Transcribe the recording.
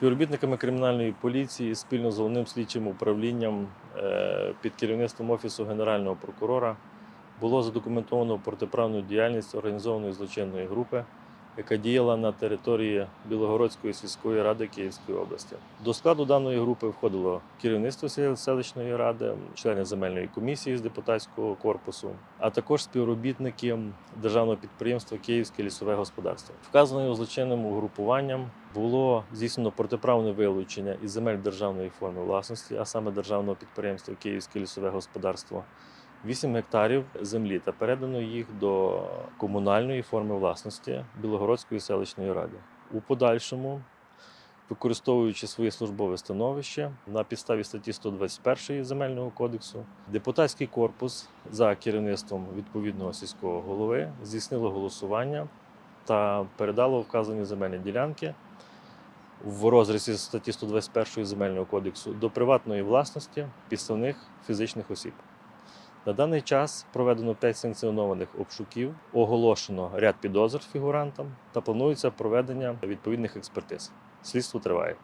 Співробітниками кримінальної поліції спільно з головним слідчим управлінням е, під керівництвом Офісу Генерального прокурора було задокументовано протиправну діяльність організованої злочинної групи, яка діяла на території Білогородської сільської ради Київської області. До складу даної групи входило керівництво селищної ради, члени земельної комісії з депутатського корпусу, а також співробітники державного підприємства Київське лісове господарство. Вказаним злочинним угрупуванням було здійснено протиправне вилучення із земель державної форми власності, а саме державного підприємства Київське лісове господарство. 8 гектарів землі та передано їх до комунальної форми власності Білогородської селищної ради. У подальшому, використовуючи своє службове становище на підставі статті 121 Земельного кодексу, депутатський корпус за керівництвом відповідного сільського голови здійснило голосування та передало вказані земельні ділянки в розрізі статті 121 Земельного кодексу до приватної власності підставних фізичних осіб. На даний час проведено 5 санкціонованих обшуків, оголошено ряд підозр фігурантам та планується проведення відповідних експертиз. Слідство триває.